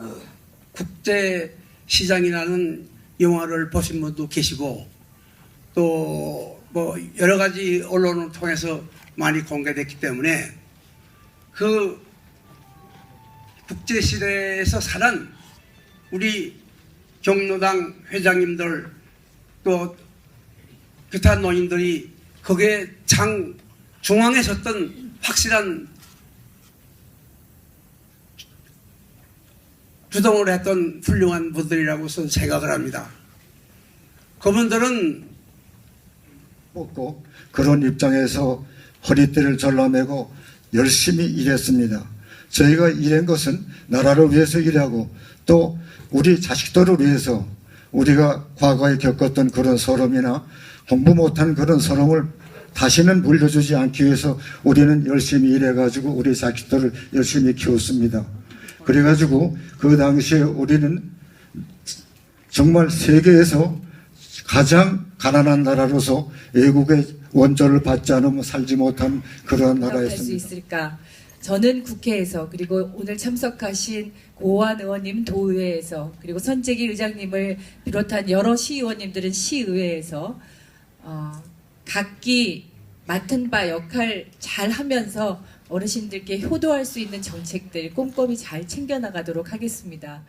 어, 국제 시장이라는 영화를 보신 분도 계시고 또 뭐 여러 가지 언론을 통해서 많이 공개됐기 때문에 그 국제 시대에서 살은 우리 경로당 회장님들 또 기타 노인들이 거기에 장 중앙에 섰던 확실한 주동을 했던 훌륭한 분들이라고 서 생각을 합니다. 그분들은 뽑고 그런 입장에서 허리띠를 절라매고 열심히 일했습니다. 저희가 일한 것은 나라를 위해서 일하고 또 우리 자식들을 위해서 우리가 과거에 겪었던 그런 서름이나 공부 못한 그런 서름을 다시는 물려주지 않기 위해서 우리는 열심히 일해가지고 우리 자식들을 열심히 키웠습니다. 그래가지고 그 당시에 우리는 정말 세계에서 가장 가난한 나라로서 외국의 원조를 받지 않으면 살지 못한 그러한 나라였습니다. 있을까? 저는 국회에서 그리고 오늘 참석하신 고원 의원님 도의회에서 그리고 선재기 의장님을 비롯한 여러 시의원님들은 시의회에서 어, 각기 맡은 바 역할 잘 하면서 어르신들께 효도할 수 있는 정책들 꼼꼼히 잘 챙겨나가도록 하겠습니다.